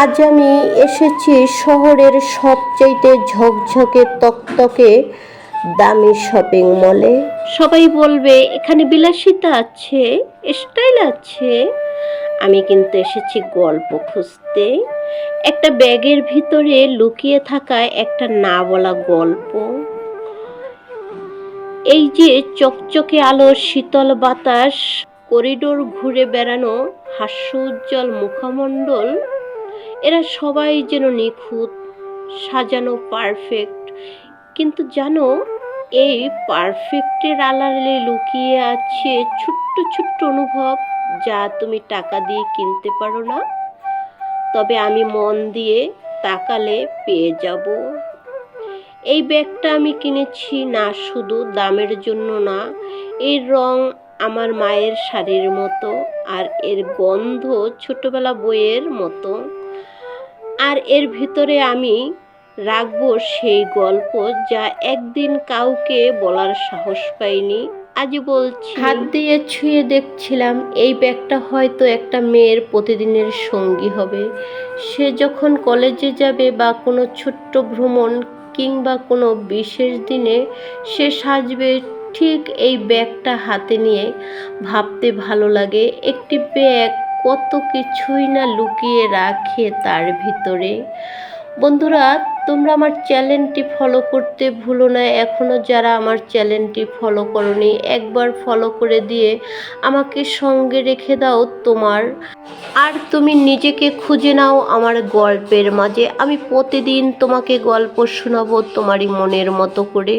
আজ আমি এসেছি শহরের সবচাইতে ঝকঝকে তকতকে দামি শপিং মলে। সবাই বলবে, এখানে বিলাসিতা আছে, স্টাইল আছে। আমি কিন্তু এসেছি গল্প খুঁজতে। একটা ব্যাগের ভিতরে লুকিয়ে থাকা একটা না বলা গল্প। এই যে চকচকে আলো, শীতল বাতাস, করিডোর ঘুরে বেড়ানো হাস্য উজ্জ্বল মুখমণ্ডল এরা সবাই যেন নিখুঁত, সাজানো পারফেক্ট কিন্তু জানো, এই পারফেক্টের আড়ালে লুকিয়ে আছে ছোট্ট ছোট্ট অনুভব যা তুমি টাকা দিয়ে কিনতে পারো না। তবে আমি মন দিয়ে তাকালে পেয়ে যাব। এই ব্যাগটা আমি কিনেছি না শুধু দামের জন্য না, এর রং আমার মায়ের শাড়ির মতো আর এর গন্ধ ছোটবেলা বইয়ের মতো। আর এর ভিতরে আমি রাখব সেই গল্প যা একদিন কাউকে বলার সাহস পাইনি। আজ বলছি হাত দিয়ে ছুঁয়ে দেখছিলাম, এই ব্যাগটা হয়তো একটা মেয়ের প্রতিদিনের সঙ্গী হবে। সে যখন কলেজে যাবে বা কোনো ছোট্ট ভ্রমণ কিংবা কোনো বিশেষ দিনে, সে সাজবে ঠিক এই ব্যাগটা হাতে নিয়ে। ভাবতে ভালো লাগে, একটি ব্যাগ কত কিছুই না লুকিয়ে রাখে তার ভিতরে। বন্ধুরা, তোমরা আমার চ্যানেলটি ফলো করতে ভুলো না। এখনও যারা আমার চ্যানেলটি ফলো করনি, একবার ফলো করে দিয়ে আমাকে সঙ্গে রেখে দাও তোমার। আর তুমি নিজেকে খুঁজে নাও আমার গল্পের মাঝে। আমি প্রতিদিন তোমাকে গল্প শোনাবো তোমারই মনের মতো করে।